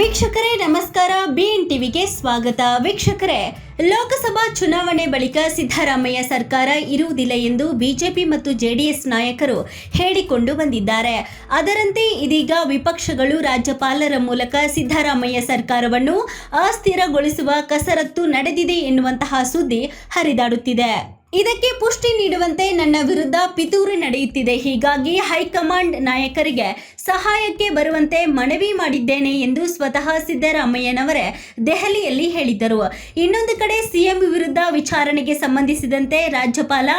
ನಮಸ್ಕಾರ. ಬಿಎನ್ ಟಿವಿಗೆ ಸ್ವಾಗತ. ವೀಕ್ಷಕರೇ, ಲೋಕಸಭಾ ಚುನಾವಣೆ ಬಳಿಕ ಸಿದ್ದರಾಮಯ್ಯ ಸರ್ಕಾರ ಇರುವುದಿಲ್ಲ ಎಂದು ಬಿಜೆಪಿ ಮತ್ತು ಜೆಡಿಎಸ್ ನಾಯಕರು ಹೇಳಿಕೊಂಡು ಬಂದಿದ್ದಾರೆ. ಅದರಂತೆ ಇದೀಗ ವಿಪಕ್ಷಗಳು ರಾಜ್ಯಪಾಲರ ಮೂಲಕ ಸಿದ್ದರಾಮಯ್ಯ ಸರ್ಕಾರವನ್ನು ಅಸ್ಥಿರಗೊಳಿಸುವ ಕಸರತ್ತು ನಡೆದಿದೆ ಎನ್ನುವಂತಹ ಸುದ್ದಿ ಹರಿದಾಡುತ್ತಿದೆ. ಇದಕ್ಕೆ ಪುಷ್ಟಿ ನೀಡುವಂತೆ ನನ್ನ ವಿರುದ್ಧ ಪಿತೂರಿ ನಡೆಯುತ್ತಿದೆ. ಹೀಗಾಗಿ ಹೈಕಮಾಂಡ್ ನಾಯಕರಿಗೆ ಸಹಾಯಕ್ಕೆ ಬರುವಂತೆ ಮನವಿ ಮಾಡಿದ್ದೇನೆ ಎಂದು ಸ್ವತಃ ಸಿದ್ದರಾಮಯ್ಯನವರೇ ದೆಹಲಿಯಲ್ಲಿ ಹೇಳಿದ್ದರು ಇನ್ನೊಂದು ಕಡೆ ಸಿಎಂ ವಿರುದ್ಧ ವಿಚಾರಣೆಗೆ ಸಂಬಂಧಿಸಿದಂತೆ ರಾಜ್ಯಪಾಲ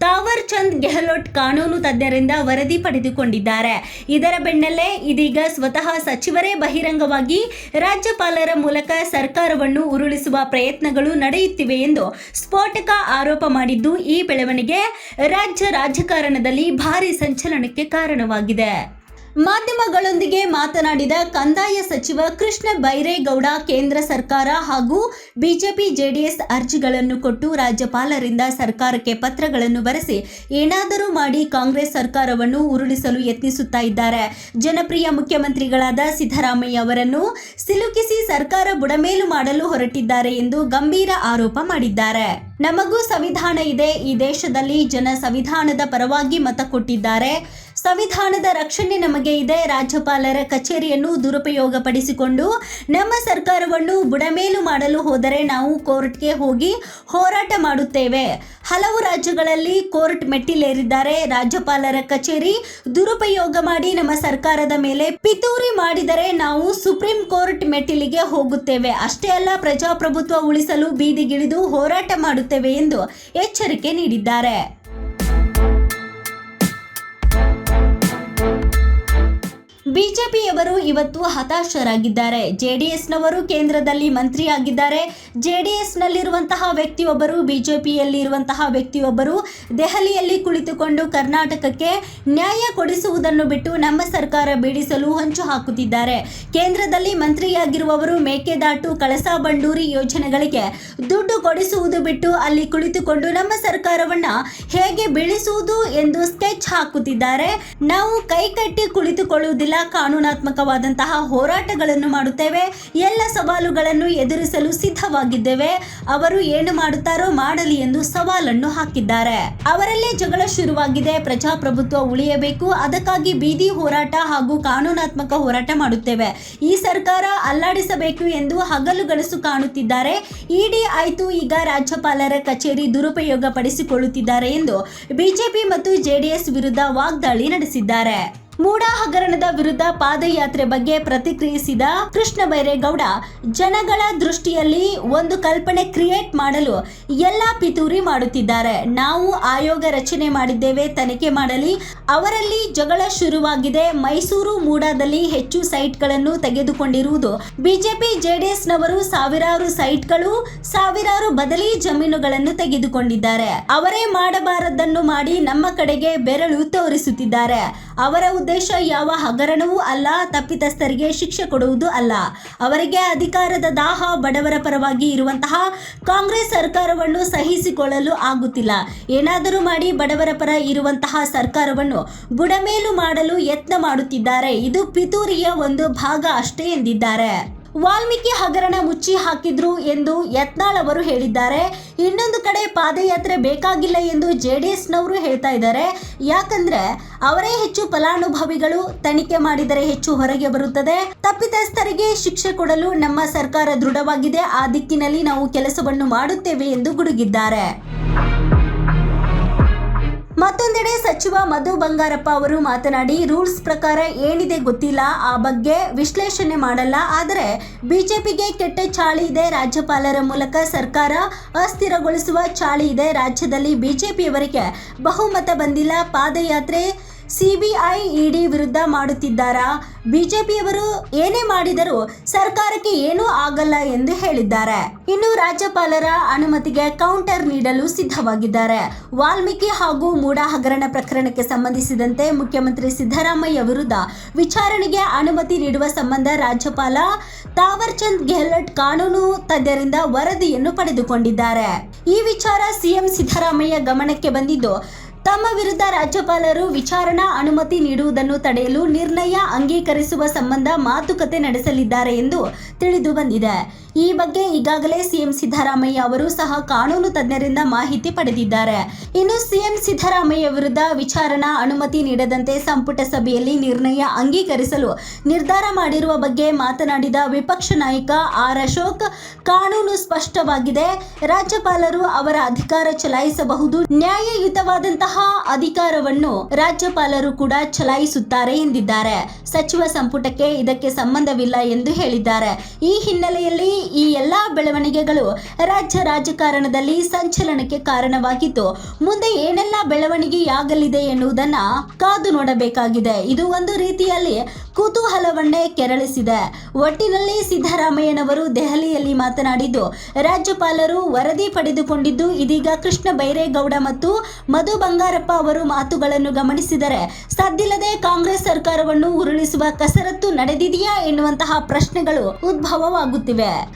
ತಾವರ್ ಚಂದ್ ಗೆಹ್ಲೋಟ್ ಕಾನೂನು ತಜ್ಞರಿಂದ ವರದಿ ಪಡೆದುಕೊಂಡಿದ್ದಾರೆ. ಇದರ ಬೆನ್ನಲ್ಲೇ ಇದೀಗ ಸ್ವತಃ ಸಚಿವರೇ ಬಹಿರಂಗವಾಗಿ ರಾಜ್ಯಪಾಲರ ಮೂಲಕ ಸರ್ಕಾರವನ್ನು ಉರುಳಿಸುವ ಪ್ರಯತ್ನಗಳು ನಡೆಯುತ್ತಿವೆ ಎಂದು ಸ್ಫೋಟಕ ಆರೋಪ ಮಾಡಿದ್ದು ಈ ಬೆಳವಣಿಗೆ ರಾಜ್ಯ ರಾಜಕಾರಣದಲ್ಲಿ ಭಾರಿ ಸಂಚಲನಕ್ಕೆ ಕಾರಣವಾಗಿದೆ. ಮಾಧ್ಯಮಗಳೊಂದಿಗೆ ಮಾತನಾಡಿದ ಕಂದಾಯ ಸಚಿವ ಕೃಷ್ಣ ಬೈರೇಗೌಡ, ಕೇಂದ್ರ ಸರ್ಕಾರ ಹಾಗೂ ಬಿಜೆಪಿ ಜೆಡಿಎಸ್ ಅರ್ಜಿಗಳನ್ನು ಕೊಟ್ಟು ರಾಜ್ಯಪಾಲರಿಂದ ಸರ್ಕಾರಕ್ಕೆ ಪತ್ರಗಳನ್ನು ಬರೆಸಿ ಏನಾದರೂ ಮಾಡಿ ಕಾಂಗ್ರೆಸ್ ಸರ್ಕಾರವನ್ನು ಉರುಳಿಸಲು ಯತ್ನಿಸುತ್ತಾ ಇದ್ದಾರೆ. ಜನಪ್ರಿಯ ಮುಖ್ಯಮಂತ್ರಿಗಳಾದ ಸಿದ್ದರಾಮಯ್ಯ ಅವರನ್ನು ಸಿಲುಕಿಸಿ ಸರ್ಕಾರ ಬುಡಮೇಲು ಮಾಡಲು ಹೊರಟಿದ್ದಾರೆ ಎಂದು ಗಂಭೀರ ಆರೋಪ ಮಾಡಿದ್ದಾರೆ. ನಮಗೂ ಸಂವಿಧಾನ ಇದೆ, ಈ ದೇಶದಲ್ಲಿ ಜನ ಸಂವಿಧಾನದ ಪರವಾಗಿ ಮತ ಕೊಟ್ಟಿದ್ದಾರೆ. ಸಂವಿಧಾನದ ರಕ್ಷಣೆ ನಮಗೆ ಇದೆ. ರಾಜ್ಯಪಾಲರ ಕಚೇರಿಯನ್ನು ದುರುಪಯೋಗಪಡಿಸಿಕೊಂಡು ನಮ್ಮ ಸರ್ಕಾರವನ್ನು ಬುಡಮೇಲು ಮಾಡಲು ಹೋದರೆ ನಾವು ಕೋರ್ಟ್ಗೆ ಹೋಗಿ ಹೋರಾಟ ಮಾಡುತ್ತೇವೆ. ಹಲವು ರಾಜ್ಯಗಳಲ್ಲಿ ಕೋರ್ಟ್ ಮೆಟ್ಟಿಲೇರಿದ್ದಾರೆ. ರಾಜ್ಯಪಾಲರ ಕಚೇರಿ ದುರುಪಯೋಗ ಮಾಡಿ ನಮ್ಮ ಸರ್ಕಾರದ ಮೇಲೆ ಪಿತೂರಿ ಮಾಡಿದರೆ ನಾವು ಸುಪ್ರೀಂ ಕೋರ್ಟ್ ಮೆಟ್ಟಿಲಿಗೆ ಹೋಗುತ್ತೇವೆ. ಅಷ್ಟೇ ಅಲ್ಲ, ಪ್ರಜಾಪ್ರಭುತ್ವ ಉಳಿಸಲು ಬೀದಿಗಿಳಿದು ಹೋರಾಟ ಮಾಡುತ್ತೇವೆ ಎಂದು ಎಚ್ಚರಿಕೆ ನೀಡಿದ್ದಾರೆ. ಬಿಜೆಪಿಯವರು ಇವತ್ತು ಹತಾಶರಾಗಿದ್ದಾರೆ. ಜೆಡಿಎಸ್ನವರು ಕೇಂದ್ರದಲ್ಲಿ ಮಂತ್ರಿಯಾಗಿದ್ದಾರೆ. ಜೆಡಿಎಸ್ನಲ್ಲಿರುವಂತಹ ವ್ಯಕ್ತಿಯೊಬ್ಬರು, ಬಿಜೆಪಿಯಲ್ಲಿರುವಂತಹ ವ್ಯಕ್ತಿಯೊಬ್ಬರು ದೆಹಲಿಯಲ್ಲಿ ಕುಳಿತುಕೊಂಡು ಕರ್ನಾಟಕಕ್ಕೆ ನ್ಯಾಯ ಕೊಡಿಸುವುದನ್ನು ಬಿಟ್ಟು ನಮ್ಮ ಸರ್ಕಾರ ಬೀಳಿಸಲು ಹೊಂಚು ಹಾಕುತ್ತಿದ್ದಾರೆ. ಕೇಂದ್ರದಲ್ಲಿ ಮಂತ್ರಿಯಾಗಿರುವವರು ಮೇಕೆದಾಟು, ಕಳಸಾ ಬಂಡೂರಿ ಯೋಜನೆಗಳಿಗೆ ದುಡ್ಡು ಕೊಡಿಸುವುದು ಬಿಟ್ಟು ಅಲ್ಲಿ ಕುಳಿತುಕೊಂಡು ನಮ್ಮ ಸರ್ಕಾರವನ್ನು ಹೇಗೆ ಬೀಳಿಸುವುದು ಎಂದು ಸ್ಕೆಚ್ ಹಾಕುತ್ತಿದ್ದಾರೆ. ನಾವು ಕೈಕಟ್ಟಿ ಕುಳಿತುಕೊಳ್ಳುವುದಿಲ್ಲ ಕಾನೂನಾತ್ಮಕವಾದಂತಹ ಹೋರಾಟಗಳನ್ನು ಮಾಡುತ್ತೇವೆ. ಎಲ್ಲ ಸವಾಲುಗಳನ್ನು ಎದುರಿಸಲು ಸಿದ್ಧವಾಗಿದ್ದೇವೆ. ಅವರು ಏನು ಮಾಡುತ್ತಾರೋ ಮಾಡಲಿ ಎಂದು ಸವಾಲನ್ನು ಹಾಕಿದ್ದಾರೆ. ಅವರಲ್ಲೇ ಜಗಳ ಶುರುವಾಗಿದೆ. ಪ್ರಜಾಪ್ರಭುತ್ವ ಉಳಿಯಬೇಕು. ಅದಕ್ಕಾಗಿ ಬೀದಿ ಹೋರಾಟ ಹಾಗೂ ಕಾನೂನಾತ್ಮಕ ಹೋರಾಟ ಮಾಡುತ್ತೇವೆ. ಈ ಸರ್ಕಾರ ಅಲ್ಲಾಡಿಸಬೇಕು ಎಂದು ಹಗಲುಗಳಸು ಕಾಣುತ್ತಿದ್ದಾರೆ. ಇಡಿ ಆಯ್ತು. ಈಗ ರಾಜ್ಯಪಾಲರ ಕಚೇರಿ ದುರುಪಯೋಗ ಪಡಿಸಿಕೊಳ್ಳುತ್ತಿದ್ದಾರೆ ಎಂದು ಬಿಜೆಪಿ ಮತ್ತು ಜೆಡಿಎಸ್ ವಿರುದ್ಧ ವಾಗ್ದಾಳಿ ನಡೆಸಿದ್ದಾರೆ. ಮೂಡಾ ಹಗರಣದ ವಿರುದ್ಧ ಪಾದಯಾತ್ರೆ ಬಗ್ಗೆ ಪ್ರತಿಕ್ರಿಯಿಸಿದ ಕೃಷ್ಣ ಬೈರೇಗೌಡ ಜನಗಳ ದೃಷ್ಟಿಯಲ್ಲಿ ಒಂದು ಕಲ್ಪನೆ ಕ್ರಿಯೇಟ್ ಮಾಡಲು ಎಲ್ಲ ಪಿತೂರಿ ಮಾಡುತ್ತಿದ್ದಾರೆ. ನಾವು ಆಯೋಗ ರಚನೆ ಮಾಡಿದ್ದೇವೆ, ತನಿಖೆ ಮಾಡಲಿ. ಅವರಲ್ಲಿ ಜಗಳ ಶುರುವಾಗಿದೆ. ಮೈಸೂರು ಮೂಡಾದಲ್ಲಿ ಹೆಚ್ಚು ಸೈಟ್ಗಳನ್ನು ತೆಗೆದುಕೊಂಡಿರುವುದು ಬಿಜೆಪಿ, ಜೆಡಿಎಸ್ನವರು ಸಾವಿರಾರು ಸೈಟ್ಗಳು, ಸಾವಿರಾರು ಬದಲಿ ಜಮೀನುಗಳನ್ನು ತೆಗೆದುಕೊಂಡಿದ್ದಾರೆ. ಅವರೇ ಮಾಡಬಾರದನ್ನು ಮಾಡಿ ನಮ್ಮ ಕಡೆಗೆ ಬೆರಳು ತೋರಿಸುತ್ತಿದ್ದಾರೆ. ಅವರ ಉದ್ದೇಶ ಯಾವ ಹಗರಣವೂ ಅಲ್ಲ, ತಪ್ಪಿತಸ್ಥರಿಗೆ ಶಿಕ್ಷೆ ಕೊಡುವುದು ಅಲ್ಲ. ಅವರಿಗೆ ಅಧಿಕಾರದ ದಾಹ ಬಡವರ ಪರವಾಗಿ ಇರುವಂತಹ ಕಾಂಗ್ರೆಸ್ ಸರ್ಕಾರವನ್ನು ಸಹಿಸಿಕೊಳ್ಳಲು ಆಗುತ್ತಿಲ್ಲ. ಏನಾದರೂ ಮಾಡಿ ಬಡವರ ಪರ ಇರುವಂತಹ ಸರ್ಕಾರವನ್ನು ಬುಡಮೇಲು ಮಾಡಲು ಯತ್ನ ಮಾಡುತ್ತಿದ್ದಾರೆ. ಇದು ಪಿತೂರಿಯ ಒಂದು ಭಾಗ ಅಷ್ಟೇ ಎಂದಿದ್ದಾರೆ. ವಾಲ್ಮೀಕಿ ಹಗರಣ ಮುಚ್ಚಿ ಹಾಕಿದ್ರು ಎಂದು ಯತ್ನಾಳ್ ಅವರು ಹೇಳಿದ್ದಾರೆ. ಇನ್ನೊಂದು ಕಡೆ ಪಾದಯಾತ್ರೆ ಬೇಕಾಗಿಲ್ಲ ಎಂದು ಜೆ ಡಿ ಹೇಳ್ತಾ ಇದ್ದಾರೆ. ಯಾಕಂದ್ರೆ ಅವರೇ ಹೆಚ್ಚು ಫಲಾನುಭವಿಗಳು, ತನಿಖೆ ಮಾಡಿದರೆ ಹೆಚ್ಚು ಹೊರಗೆ ಬರುತ್ತದೆ. ತಪ್ಪಿತಸ್ಥರಿಗೆ ಶಿಕ್ಷೆ ಕೊಡಲು ನಮ್ಮ ಸರ್ಕಾರ ದೃಢವಾಗಿದೆ. ಆ ದಿಕ್ಕಿನಲ್ಲಿ ನಾವು ಕೆಲಸವನ್ನು ಮಾಡುತ್ತೇವೆ ಎಂದು ಗುಡುಗಿದ್ದಾರೆ. ಮತ್ತೊಂದೆಡೆ ಸಚಿವ ಮಧು ಬಂಗಾರಪ್ಪ ಅವರು ಮಾತನಾಡಿ, ರೂಲ್ಸ್ ಪ್ರಕಾರ ಏನಿದೆ ಗೊತ್ತಿಲ್ಲ, ಆ ಬಗ್ಗೆ ವಿಶ್ಲೇಷಣೆ ಮಾಡಲ್ಲ. ಆದರೆ ಬಿಜೆಪಿಗೆ ಕೆಟ್ಟ ಚಾಳಿ ಇದೆ. ರಾಜ್ಯಪಾಲರ ಮೂಲಕ ಸರ್ಕಾರ ಅಸ್ಥಿರಗೊಳಿಸುವ ಚಾಳಿ ಇದೆ. ರಾಜ್ಯದಲ್ಲಿ ಬಿಜೆಪಿಯವರಿಗೆ ಬಹುಮತ ಬಂದಿಲ್ಲ. ಪಾದಯಾತ್ರೆ ಸಿಬಿಐ ಇಡಿ ವಿರುದ್ಧ ಮಾಡುತ್ತಿದ್ದಾರಾ? ಬಿಜೆಪಿಯವರು ಏನೇ ಮಾಡಿದರೂ ಸರ್ಕಾರಕ್ಕೆ ಏನೂ ಆಗಲ್ಲ ಎಂದು ಹೇಳಿದ್ದಾರೆ. ಇನ್ನು ರಾಜ್ಯಪಾಲರ ಅನುಮತಿಗೆ ಕೌಂಟರ್ ನೀಡಲು ಸಿದ್ಧವಾಗಿದ್ದಾರೆ. ವಾಲ್ಮೀಕಿ ಹಾಗೂ ಮೂಡಾ ಹಗರಣ ಪ್ರಕರಣಕ್ಕೆ ಸಂಬಂಧಿಸಿದಂತೆ ಮುಖ್ಯಮಂತ್ರಿ ಸಿದ್ದರಾಮಯ್ಯ ವಿರುದ್ಧ ವಿಚಾರಣೆಗೆ ಅನುಮತಿ ನೀಡುವ ಸಂಬಂಧ ರಾಜ್ಯಪಾಲ ತಾವರ್ ಚಂದ್ ಗೆಹ್ಲೋಟ್ ಕಾನೂನು ತಜ್ಞರಿಂದ ವರದಿಯನ್ನು ಪಡೆದುಕೊಂಡಿದ್ದಾರೆ. ಈ ವಿಚಾರ ಸಿಎಂ ಸಿದ್ದರಾಮಯ್ಯ ಗಮನಕ್ಕೆ ಬಂದಿದ್ದು ತಮ್ಮ ವಿರುದ್ಧ ರಾಜ್ಯಪಾಲರು ವಿಚಾರಣಾ ಅನುಮತಿ ನೀಡುವುದನ್ನು ತಡೆಯಲು ನಿರ್ಣಯ ಅಂಗೀಕರಿಸುವ ಸಂಬಂಧ ಮಾತುಕತೆ ನಡೆಸಲಿದ್ದಾರೆ ಎಂದು ತಿಳಿದು ಬಂದಿದೆ. ಈ ಬಗ್ಗೆ ಈಗಾಗಲೇ ಸಿಎಂ ಸಿದ್ದರಾಮಯ್ಯ ಅವರು ಸಹ ಕಾನೂನು ತಜ್ಞರಿಂದ ಮಾಹಿತಿ ಪಡೆದಿದ್ದಾರೆ. ಇನ್ನು ಸಿಎಂ ಸಿದ್ದರಾಮಯ್ಯ ವಿರುದ್ಧ ವಿಚಾರಣಾ ಅನುಮತಿ ನೀಡದಂತೆ ಸಂಪುಟ ಸಭೆಯಲ್ಲಿ ನಿರ್ಣಯ ಅಂಗೀಕರಿಸಲು ನಿರ್ಧಾರ ಮಾಡಿರುವ ಬಗ್ಗೆ ಮಾತನಾಡಿದ ವಿಪಕ್ಷ ನಾಯಕ ಆರ್ ಅಶೋಕ್, ಕಾನೂನು ಸ್ಪಷ್ಟವಾಗಿದೆ. ರಾಜ್ಯಪಾಲರು ಅವರ ಅಧಿಕಾರ ಚಲಾಯಿಸಬಹುದು. ನ್ಯಾಯಯುತವಾದಂತಹ ಅಧಿಕಾರವನ್ನು ರಾಜ್ಯಪಾಲರು ಕೂಡ ಚಲಾಯಿಸುತ್ತಾರೆ ಎಂದಿದ್ದಾರೆ. ಸಚಿವ ಸಂಪುಟಕ್ಕೆ ಇದಕ್ಕೆ ಸಂಬಂಧವಿಲ್ಲ ಎಂದು ಹೇಳಿದ್ದಾರೆ. ಈ ಹಿನ್ನೆಲೆಯಲ್ಲಿ ಈ ಎಲ್ಲಾ ಬೆಳವಣಿಗೆಗಳು ರಾಜ್ಯ ರಾಜಕಾರಣದಲ್ಲಿ ಸಂಚಲನಕ್ಕೆ ಕಾರಣವಾಗಿದ್ದು, ಮುಂದೆ ಏನೆಲ್ಲ ಬೆಳವಣಿಗೆಯಾಗಲಿದೆ ಎನ್ನುವುದನ್ನ ಕಾದು ನೋಡಬೇಕಾಗಿದೆ. ಇದು ಒಂದು ರೀತಿಯಲ್ಲಿ ಕುತೂಹಲವನ್ನೇ ಕೆರಳಿಸಿದೆ. ಒಟ್ಟಿನಲ್ಲಿ ಸಿದ್ದರಾಮಯ್ಯನವರು ದೆಹಲಿಯಲ್ಲಿ ಮಾತನಾಡಿದ್ದು, ರಾಜ್ಯಪಾಲರು ವರದಿ ಪಡೆದುಕೊಂಡಿದ್ದು, ಇದೀಗ ಕೃಷ್ಣ ಬೈರೇಗೌಡ ಮತ್ತು ಮಧು ಬಂಗಾರಪ್ಪ ಅವರು ಮಾತುಗಳನ್ನು ಗಮನಿಸಿದರೆ ಸದ್ದಿಲ್ಲದೆ ಕಾಂಗ್ರೆಸ್ ಸರ್ಕಾರವನ್ನು ಉರುಳಿಸುವ ಕಸರತ್ತು ನಡೆದಿದೆಯಾ ಎನ್ನುವಂತಹ ಪ್ರಶ್ನೆಗಳು ಉದ್ಭವವಾಗುತ್ತಿವೆ.